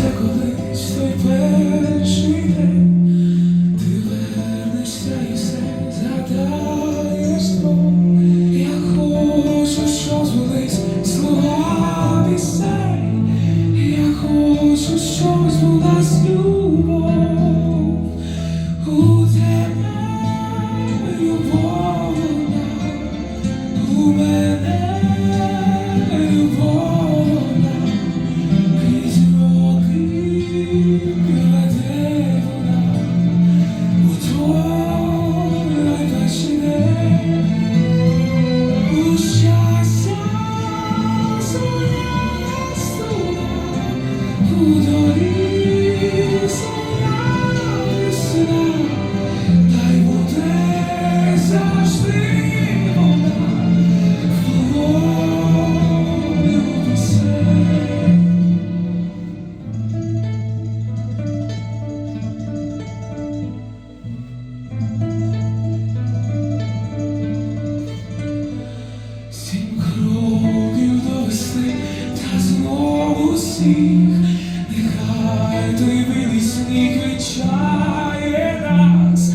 Second. всіх, нехай той вилий сніг вичає нас,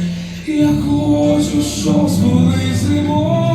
я хочу, щоб збули зимою.